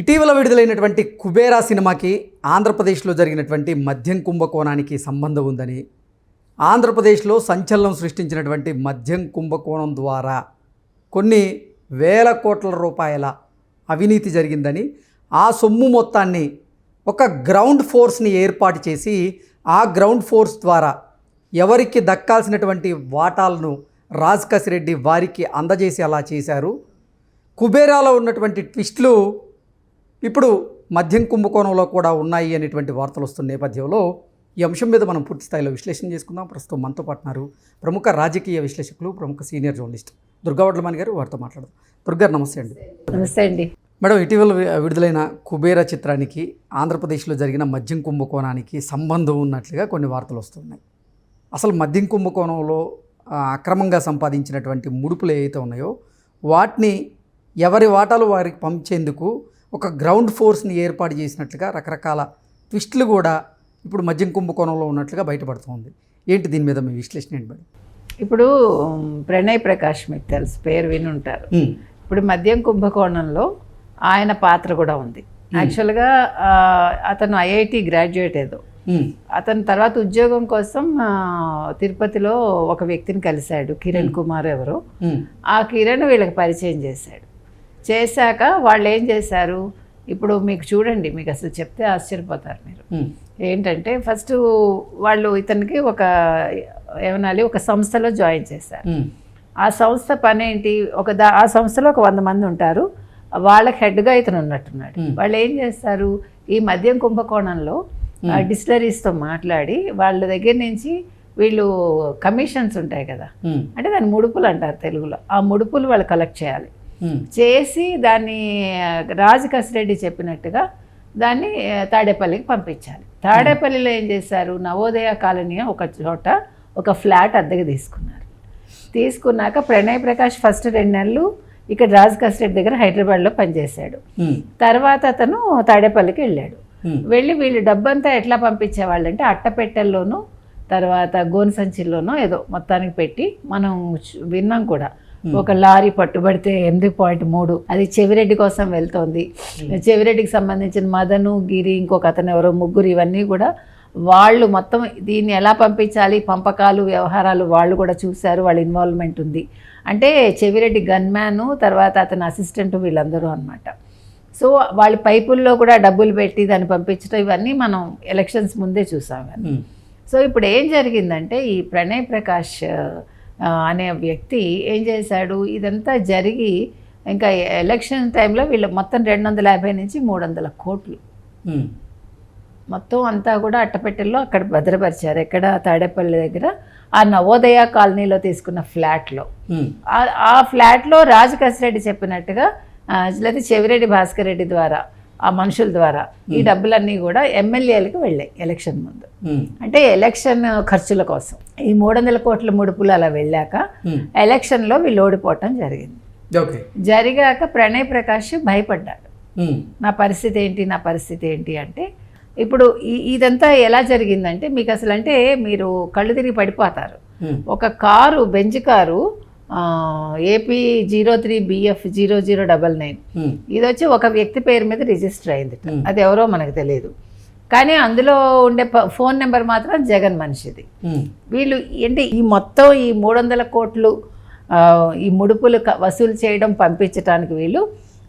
ఇటీవల విడుదలైనటువంటి కుబేరా సినిమాకి ఆంధ్రప్రదేశ్లో జరిగినటువంటి మద్యం కుంభకోణానికి సంబంధం ఉందని ఆంధ్రప్రదేశ్లో సంచలనం సృష్టించినటువంటి మద్యం కుంభకోణం ద్వారా కొన్ని వేల కోట్ల రూపాయల అవినీతి జరిగిందని ఆ సొమ్ము మొత్తాన్ని ఒక గ్రౌండ్ ఫోర్స్ని ఏర్పాటు చేసి ఆ గ్రౌండ్ ఫోర్స్ ద్వారా ఎవరికి దక్కాల్సినటువంటి వాటాలను రాజ్ రెడ్డి వారికి అందజేసి అలా చేశారు. కుబేరాలో ఉన్నటువంటి ట్విస్ట్లు ఇప్పుడు మద్యం కుంభకోణంలో కూడా ఉన్నాయి అనేటువంటి వార్తలు వస్తున్న నేపథ్యంలో ఈ అంశం మీద మనం పూర్తి స్థాయిలో విశ్లేషణ చేసుకుందాం. ప్రస్తుతం మనతో పాటున్నారు ప్రముఖ రాజకీయ విశ్లేషకులు ప్రముఖ సీనియర్ జర్నలిస్ట్ దుర్గావడ్లమణి గారు. వారితో మాట్లాడదాం. దుర్గారు నమస్తే అండి. నమస్తే అండి. మేడం ఇటీవల విడుదలైన కుబేరా చిత్రానికి ఆంధ్రప్రదేశ్లో జరిగిన మద్యం కుంభకోణానికి సంబంధం ఉన్నట్లుగా కొన్ని వార్తలు వస్తున్నాయి. అసలు మద్యం కుంభకోణంలో అక్రమంగా సంపాదించినటువంటి ముడుపులు ఏవైతే ఉన్నాయో వాటిని ఎవరి వాటాలు వారికి పంచేందుకు ఒక గ్రౌండ్ ఫోర్స్ని ఏర్పాటు చేసినట్లుగా రకరకాల ట్విస్టులు కూడా ఇప్పుడు మద్యం కుంభకోణంలో ఉన్నట్లుగా బయటపడుతుంది. ఏంటి దీని మీద మీ విశ్లేషణ ఏంటి ఇప్పుడు ప్రణయ్ ప్రకాష్ మీకు తెలుసు పేరు విని ఉంటారు ఇప్పుడు మద్యం కుంభకోణంలో ఆయన పాత్ర కూడా ఉంది. యాక్చువల్గా అతను ఐఐటి గ్రాడ్యుయేట్ ఏదో. అతను తర్వాత ఉద్యోగం కోసం తిరుపతిలో ఒక వ్యక్తిని కలిశాడు కిరణ్ కుమార్ ఎవరో. ఆ కిరణ్ వీళ్ళకి పరిచయం చేశాడు. చేశాక వాళ్ళు ఏం చేశారు? ఇప్పుడు మీకు చూడండి మీకు అసలు చెప్తే ఆశ్చర్యపోతారు మీరు. ఏంటంటే ఫస్ట్ వాళ్ళు ఇతనికి ఒక ఏమనాలి ఒక సంస్థలో జాయిన్ చేశారు. ఆ సంస్థ పని ఏంటి ఒక దా ఆ సంస్థలో ఒక వంద మంది ఉంటారు. వాళ్ళకి హెడ్గా ఇతను ఉన్నట్టున్నాడు. వాళ్ళు ఏం చేస్తారు? ఈ మద్యం కుంభకోణంలో డిస్టిలరీస్తో మాట్లాడి వాళ్ళ దగ్గర నుంచి వీళ్ళు కమిషన్స్ ఉంటాయి కదా? అంటే దాన్ని ముడుపులు అంటారు తెలుగులో. ఆ ముడుపులు వాళ్ళు కలెక్ట్ చేయాలి. చేసి దాన్ని ఆ, రాజు కసిరెడ్డి చెప్పినట్టుగా దాన్ని తాడేపల్లికి పంపించాలి. తాడేపల్లిలో ఏం చేశారు? నవోదయ కాలనీ ఒక చోట ఒక ఫ్లాట్ అద్దెకి తీసుకున్నారు. తీసుకున్నాక ప్రణయ్ ప్రకాష్ ఫస్ట్ రెండు నెలలు ఇక్కడ రాజు కసిరెడ్డి దగ్గర హైదరాబాద్లో పనిచేశాడు. ఉమ్, తర్వాత అతను తాడేపల్లికి వెళ్ళాడు. ఉమ్, వెళ్ళి వీళ్ళు డబ్బంతా ఎట్లా పంపించేవాళ్ళంటే అట్టపెట్టెల్లోనూ తర్వాత గోను సంచిల్లోనూ ఏదో మొత్తానికి పెట్టి మనం విన్నాం కూడా. ఒక లారీ పట్టుబడితే ఎనిమిది పాయింట్ మూడు? అది చెవిరెడ్డి కోసం వెళ్తోంది. చెవిరెడ్డికి సంబంధించిన మదను గిరి ఇంకొక అతను ఎవరో ముగ్గురు ఇవన్నీ కూడా వాళ్ళు మొత్తం దీన్ని ఎలా పంపించాలి? పంపకాలు వ్యవహారాలు వాళ్ళు కూడా చూశారు వాళ్ళ ఇన్వాల్వ్మెంట్ ఉంది. అంటే చెవిరెడ్డి గన్మ్యాను తర్వాత అతని అసిస్టెంట్ వీళ్ళందరూ అన్నమాట. సో వాళ్ళ పైపుల్లో కూడా డబ్బులు పెట్టి దాన్ని పంపించడం ఇవన్నీ మనం ఎలక్షన్స్ ముందే చూసాం. ఉమ్, సో ఇప్పుడు ఏం జరిగిందంటే ఈ ప్రణయ్ ప్రకాష్ అనే వ్యక్తి ఏం చేశాడు? ఇదంతా జరిగి ఇంకా ఎలక్షన్ టైంలో వీళ్ళు మొత్తం రెండు వందల యాభై నుంచి మూడు వందల కోట్లు మొత్తం అంతా కూడా అట్టపెట్టెల్లో అక్కడ భద్రపరిచారు. ఎక్కడ? తాడేపల్లి దగ్గర ఆ నవోదయ కాలనీలో తీసుకున్న ఫ్లాట్లో. ఆ- ఫ్లాట్లో రాజు కసిరెడ్డి చెప్పినట్టుగా లేదా చెవిరెడ్డి భాస్కర్ రెడ్డి ద్వారా ఆ మనుషుల ద్వారా. ఈ డబ్బులన్నీ కూడా ఎమ్మెల్యేలకు వెళ్ళాయి ఎలక్షన్ ముందు. అంటే ఎలక్షన్ ఖర్చుల కోసం. ఈ మూడు వందల కోట్ల ముడుపులు అలా వెళ్ళాక ఎలక్షన్లో వీళ్ళు ఓడిపోవటం జరిగింది. జరిగాక ప్రణయ్ ప్రకాష్ భయపడ్డాడు. నా పరిస్థితి ఏంటి నా పరిస్థితి ఏంటి అంటే ఇప్పుడు ఇదంతా ఎలా జరిగిందంటే మీకు అసలు అంటే మీరు కళ్ళు తిరిగి పడిపోతారు. ఒక car Benz car AP zero three BF zero zero double nine. Um, ఇది వచ్చి ఒక వ్యక్తి పేరు మీద రిజిస్టర్ అయింది Hmm. అది ఎవరో మనకు తెలియదు. కానీ అందులో ఉండే ఫోన్ నెంబర్ మాత్రం జగన్ మనిషిది. ఉమ్, వీళ్ళు ఏంటి ఈ మొత్తం ఈ మూడు వందల కోట్లు ఈ ముడుపులు వసూలు చేయడం పంపించడానికి వీళ్ళు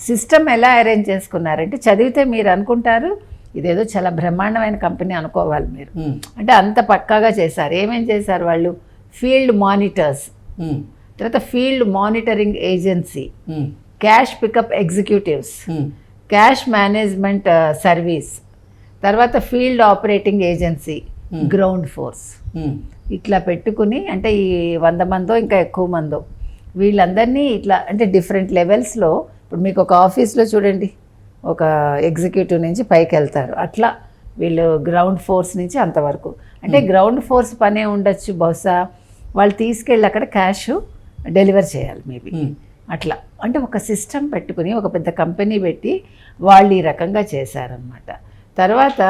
సిస్టమ్ ఎలా అరేంజ్ చేసుకున్నారంటే చదివితే మీరు అనుకుంటారు ఇదేదో చాలా బ్రహ్మాండమైన కంపెనీ అనుకోవాలి మీరు. అంటే అంత పక్కాగా చేశారు. ఏమేం చేశారు వాళ్ళు? Field monitors. తర్వాత field monitoring agency. Um, cash pickup executives. Um, cash management service. తర్వాత field operating agency ground force. ఇట్లా పెట్టుకుని అంటే ఈ వంద మందో ఇంకా ఎక్కువ మందో వీళ్ళందరినీ ఇట్లా అంటే డిఫరెంట్ లెవెల్స్లో ఇప్పుడు మీకు ఒక ఆఫీస్లో చూడండి ఒక ఎగ్జిక్యూటివ్ నుంచి పైకి వెళ్తారు. అట్లా వీళ్ళు గ్రౌండ్ ఫోర్స్ నుంచి అంతవరకు. అంటే గ్రౌండ్ ఫోర్స్ పనే ఉండొచ్చు బహుశా. వాళ్ళు తీసుకెళ్ళి అక్కడ క్యాష్ డెలివర్ చేయాలి మేబీ. ఉమ్, అట్లా. అంటే ఒక సిస్టమ్ పెట్టుకుని ఒక పెద్ద కంపెనీ పెట్టి వాళ్ళు ఈ రకంగా చేశారనమాట తర్వాత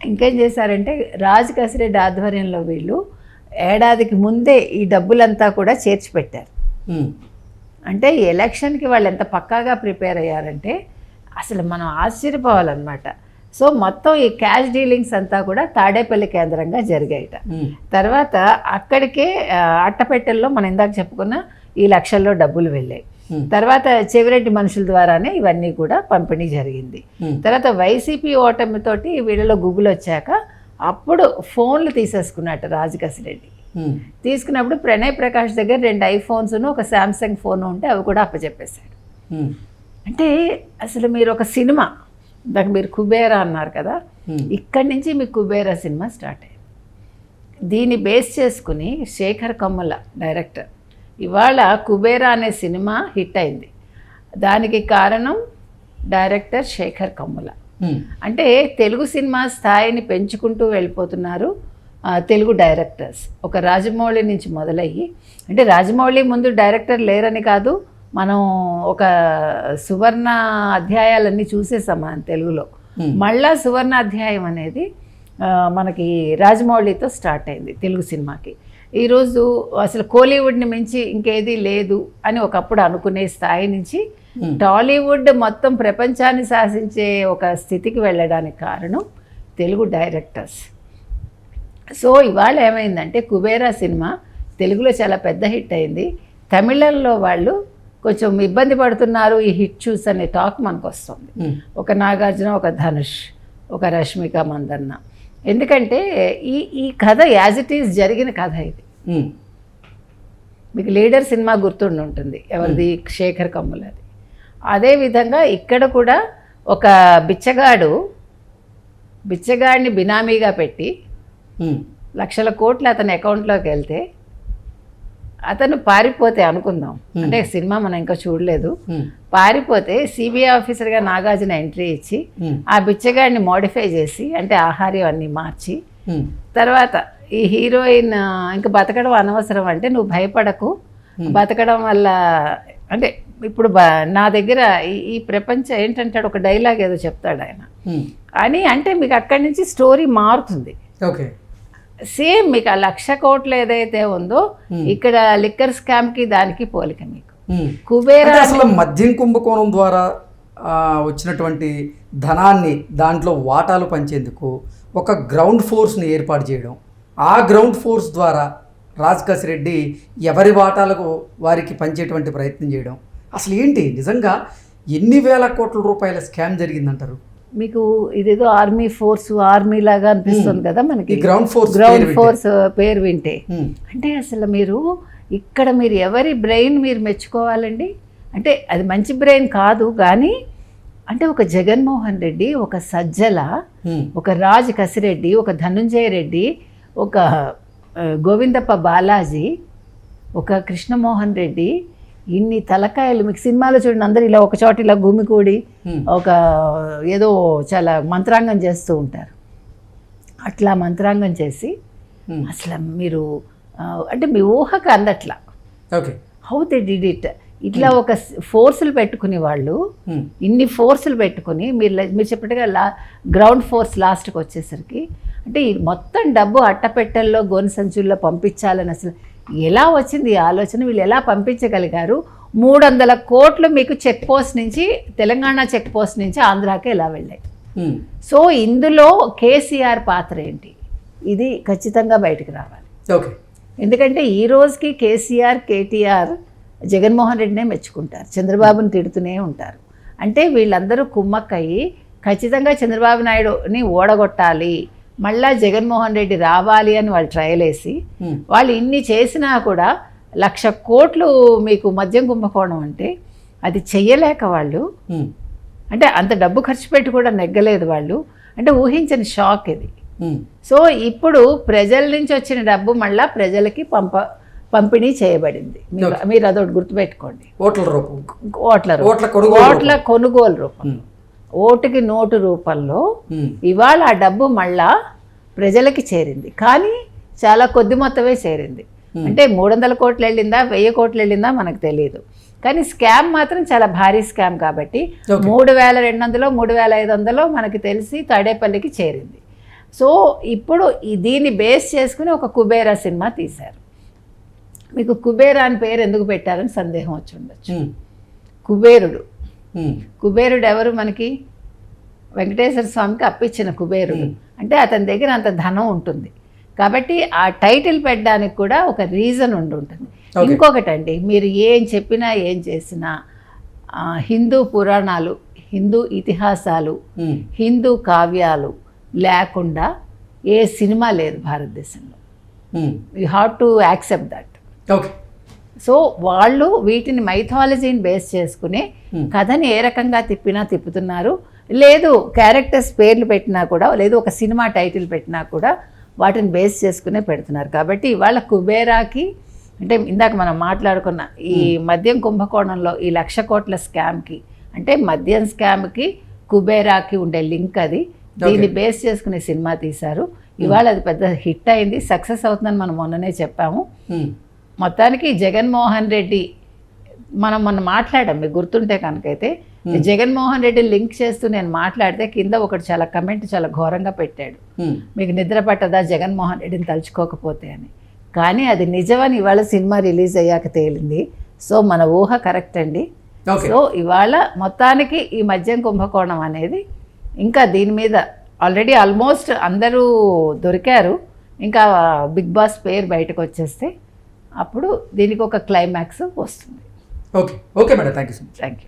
ఇంకేం చేశారంటే రాజు కసిరెడ్డి ఆధ్వర్యంలో వీళ్ళు ఏడాదికి ముందే ఈ డబ్బులంతా కూడా చేర్చి పెట్టారు. ఉమ్, అంటే ఎలక్షన్కి వాళ్ళు ఎంత పక్కాగా ప్రిపేర్ అయ్యారంటే అసలు మనం ఆశ్చర్యపోవాలన్నమాట. సో మొత్తం ఈ క్యాష్ డీలింగ్స్ అంతా కూడా తాడేపల్లి కేంద్రంగా జరిగాయట. తర్వాత అక్కడికే అట్టపెట్టెల్లో మనం ఇందాక చెప్పుకున్న ఈ లక్షల్లో డబ్బులు వెళ్ళాయి. తర్వాత చెవిరెడ్డి మనుషుల ద్వారానే ఇవన్నీ కూడా పంపిణీ జరిగింది. తర్వాత వైసీపీ ఓటమితోటి వీళ్ళలో గుబులు వచ్చాక అప్పుడు ఫోన్లు తీసేసుకున్నట్టు రాజకసిరెడ్డి తీసుకున్నప్పుడు ప్రణయ్ ప్రకాష్ దగ్గర రెండు ఐఫోన్స్ ఒక శాంసంగ్ ఫోన్ ఉంటే అవి కూడా అప్పచెప్పేశాడు. అంటే అసలు మీరు ఒక సినిమా ఇందాక మీరు కుబేరా అన్నారు కదా ఇక్కడి నుంచి మీ కుబేరా సినిమా స్టార్ట్ అయింది దీన్ని బేస్ చేసుకుని శేఖర్ కమ్ముల డైరెక్టర్ ఇవాళ కుబేరా అనే సినిమా హిట్ అయింది. దానికి కారణం డైరెక్టర్ శేఖర్ కమ్ముల. అంటే తెలుగు సినిమా స్థాయిని పెంచుకుంటూ వెళ్ళిపోతున్నారు తెలుగు డైరెక్టర్స్. ఒక రాజమౌళి నుంచి మొదలయ్యి అంటే రాజమౌళి ముందు డైరెక్టర్ లేరని కాదు మనం ఒక సువర్ణ అధ్యాయాలన్నీ చూసేసాం మనం తెలుగులో. మళ్ళా సువర్ణ అధ్యాయం అనేది మనకి రాజమౌళితో స్టార్ట్ అయింది తెలుగు సినిమాకి ఈరోజు అసలు కోలీవుడ్ని మించి ఇంకేది లేదు అని ఒకప్పుడు అనుకునే స్థాయి నుంచి. టాలీవుడ్ మొత్తం ప్రపంచాన్ని శాసించే ఒక స్థితికి వెళ్ళడానికి కారణం తెలుగు డైరెక్టర్స్ సో ఇవాళ ఏమైందంటే కుబేరా సినిమా తెలుగులో చాలా పెద్ద హిట్ అయింది తమిళంలో వాళ్ళు కొంచెం ఇబ్బంది పడుతున్నారు ఈ హిట్ చూస్ అనే టాక్ మనకు వస్తుంది ఒక నాగార్జున ఒక ధనుష్ ఒక రష్మిక మందన్న. ఎందుకంటే ఈ ఈ కథ యాజ్ ఇట్ ఈజ్ జరిగిన కథ ఇది. మీకు లీడర్ సినిమా గుర్తుండి ఉంటుంది ఎవరిది? శేఖర్ కమ్ములది. అదేవిధంగా ఇక్కడ కూడా ఒక బిచ్చగాడు బిచ్చగాడిని బినామీగా పెట్టి లక్షల కోట్లు అతని అకౌంట్లోకి వెళ్తే అతను పారిపోతే అనుకుందాం. అంటే సినిమా మనం ఇంకా చూడలేదు. పారిపోతే సిబిఐ ఆఫీసర్గా నాగార్జున ఎంట్రీ ఇచ్చి ఆ బిచ్చగాడిని మోడిఫై చేసి అంటే ఆహార్యం అన్నీ మార్చి తర్వాత ఈ హీరోయిన్ ఇంక బతకడం అనవసరం అంటే నువ్వు భయపడకు. బతకడం వల్ల అంటే ఇప్పుడు నా దగ్గర ఈ- ప్రపంచం ఏంటంటాడు ఒక డైలాగ్ ఏదో చెప్తాడు ఆయన. అని అంటే మీకు అక్కడి నుంచి స్టోరీ మారుతుంది. ఓకే. సేమ్ మీకు ఆ లక్ష కోట్లు ఏదైతే ఉందో ఇక్కడ లిక్కర్ స్కామ్కి దానికి పోలిక మీకు. ఉమ్. కుబేరా అసలు మద్యం కుంభకోణం ద్వారా వచ్చినటువంటి ధనాన్ని దాంట్లో వాటాలు పంచేందుకు ఒక గ్రౌండ్ ఫోర్స్ని ఏర్పాటు చేయడం. ఆ గ్రౌండ్ ఫోర్స్ ద్వారా రాజకాశి రెడ్డి ఎవరి వాటాలకు వారికి పంచేటువంటి ప్రయత్నం చేయడం. అసలు ఏంటి? నిజంగా ఎన్ని వేల కోట్ల రూపాయల స్కామ్ జరిగిందంటారు? మీకు ఇదేదో ఆర్మీ ఫోర్స్ ఆర్మీ లాగా అనిపిస్తుంది కదా ఈ మనకి గ్రౌండ్ ఫోర్స్ గ్రౌండ్ పేరు వింటే. ఫోర్స్ పేరు వింటే. ఉమ్, అంటే అసలు మీరు ఇక్కడ మీరు ఎవరి బ్రెయిన్ మీరు మెచ్చుకోవాలండి? అంటే అది మంచి బ్రెయిన్ కాదు కానీ అంటే ఒక జగన్మోహన్ రెడ్డి ఒక సజ్జల ఉమ్, ఒక రాజ్ కసిరెడ్డి ఒక ధనుంజయ రెడ్డి ఒక ఆ, గోవిందప్ప బాలాజీ ఒక కృష్ణమోహన్ రెడ్డి ఇన్ని తలకాయలు మీకు సినిమాలో చూడండి అందరు ఇలా ఒక చోట ఇలా గుమికూడి ఒక ఏదో చాలా మంత్రాంగం చేస్తూ ఉంటారు. అట్లా మంత్రాంగం చేసి అసలు మీరు అంటే మీ ఊహకు అందట్లా. Okay. How they did it ఇట్లా ఒక ఫోర్సులు పెట్టుకునే వాళ్ళు ఇన్ని ఫోర్సులు పెట్టుకుని మీరు మీరు చెప్పినట్టుగా లా గ్రౌండ్ ఫోర్స్ లాస్ట్కి వచ్చేసరికి అంటే మొత్తం డబ్బు అట్టపెట్టెల్లో గోను సంచుల్లో పంపించాలని అసలు ఎలా వచ్చింది ఈ ఆలోచన? వీళ్ళు ఎలా పంపించగలిగారు? మూడు వందల కోట్లు మీకు చెక్ పోస్ట్ నుంచి తెలంగాణ చెక్ పోస్ట్ నుంచి ఆంధ్రాకి ఎలా వెళ్ళాయి? సో ఇందులో కేసీఆర్ పాత్ర ఏంటి? ఇది ఖచ్చితంగా బయటకు రావాలి. ఓకే. ఎందుకంటే ఈ రోజుకి కేసీఆర్ కేటీఆర్ జగన్మోహన్ రెడ్డినే మెచ్చుకుంటారు. చంద్రబాబుని తిడుతూనే ఉంటారు. అంటే వీళ్ళందరూ కుమ్మక్కయ్యి ఖచ్చితంగా చంద్రబాబు నాయుడుని ఓడగొట్టాలి. మళ్ళా జగన్మోహన్ రెడ్డి రావాలి అని వాళ్ళు ట్రయల్ వేసి ఉమ్, వాళ్ళు ఇన్ని చేసినా కూడా లక్ష కోట్లు మీకు మద్యం కుంభకోణం అంటే అది చెయ్యలేక వాళ్ళు ఉమ్, అంటే అంత డబ్బు ఖర్చు పెట్టి కూడా నెగ్గలేదు వాళ్ళు అంటే ఊహించని షాక్ ఇది. ఉమ్, సో ఇప్పుడు ప్రజల నుంచి వచ్చిన డబ్బు మళ్ళా ప్రజలకి పంప పంపిణీ చేయబడింది. మీరు అదొకటి గుర్తుపెట్టుకోండి. ఓట్ల రూపం. ఓట్ల. ఓట్ల కొనుగోలు రూపం. ఓటుకి నోటు రూపంలో ఇవాళ ఆ డబ్బు మళ్ళా ప్రజలకి చేరింది. కానీ చాలా కొద్ది మొత్తమే చేరింది. అంటే మూడు వందల కోట్లు వెళ్ళిందా వెయ్యి కోట్లు వెళ్ళిందా మనకు తెలియదు కానీ స్కామ్ మాత్రం చాలా భారీ స్కామ్ కాబట్టి. మూడు వేల రెండు వందలు మూడు వేల ఐదు వందలు మనకి తెలిసి తాడేపల్లికి చేరింది. సో ఇప్పుడు దీన్ని బేస్ చేసుకుని ఒక కుబేరా సినిమా తీశారు. మీకు కుబేరా అని పేరు ఎందుకు పెట్టారని సందేహం వచ్చి ఉండొచ్చు. కుబేరుడు. కుబేరుడు ఎవరు మనకి? వెంకటేశ్వర స్వామికి అప్పించిన కుబేరుడు. అంటే అతని దగ్గర అంత ధనం ఉంటుంది. కాబట్టి ఆ టైటిల్ పెట్టడానికి కూడా ఒక రీజన్ ఉండి ఉంటుంది. ఇంకొకటండి మీరు ఏం చెప్పినా ఏం చేసినా హిందూ పురాణాలు హిందూ ఇతిహాసాలు ఉమ్, హిందూ కావ్యాలు లేకుండా ఏ సినిమా లేదు భారతదేశంలో. You have to accept that okay so వాళ్ళు వీటిని మైథాలజీని బేస్ చేసుకుని Hmm. కథని ఏ రకంగా తిప్పినా తిప్పుతున్నారు. లేదు క్యారెక్టర్స్ పేర్లు పెట్టినా కూడా లేదు ఒక సినిమా టైటిల్ పెట్టినా కూడా వాటిని బేస్ చేసుకునే పెడుతున్నారు. కాబట్టి ఇవాళ కుబేరాకి అంటే ఇందాక మనం మాట్లాడుకున్న ఈ మద్యం కుంభకోణంలో ఈ లక్ష కోట్ల స్కామ్కి అంటే మద్యం స్కామ్కి కుబేరాకి ఉండే లింక్ అది. దీన్ని బేస్ చేసుకునే సినిమా తీశారు. ఇవాళ అది పెద్ద హిట్ అయింది సక్సెస్ అవుతుందని మనం మొన్ననే చెప్పాము. ఉమ్, మొత్తానికి జగన్మోహన్ రెడ్డి మనం మొన్న మాట్లాడాం మీకు గుర్తుంటే కనుకైతే జగన్మోహన్ రెడ్డి లింక్ చేస్తూ నేను మాట్లాడితే కింద ఒకటి చాలా కమెంట్ చాలా ఘోరంగా పెట్టాడు. మీకు నిద్ర పట్టదా జగన్మోహన్ రెడ్డిని తలుచుకోకపోతే అని. కానీ అది నిజమని ఇవాళ సినిమా రిలీజ్ అయ్యాక తేలింది. సో మన ఊహ కరెక్ట్ అండి. సో ఇవాళ మొత్తానికి ఈ మద్యం కుంభకోణం అనేది ఇంకా దీని మీద ఆల్రెడీ ఆల్మోస్ట్ అందరూ దొరికారు. ఇంకా బిగ్ బాస్ పేరు బయటకు వచ్చేస్తే అప్పుడు దీనికి ఒక క్లైమాక్స్ వస్తుంది. Okay okay madam thank you so much thank you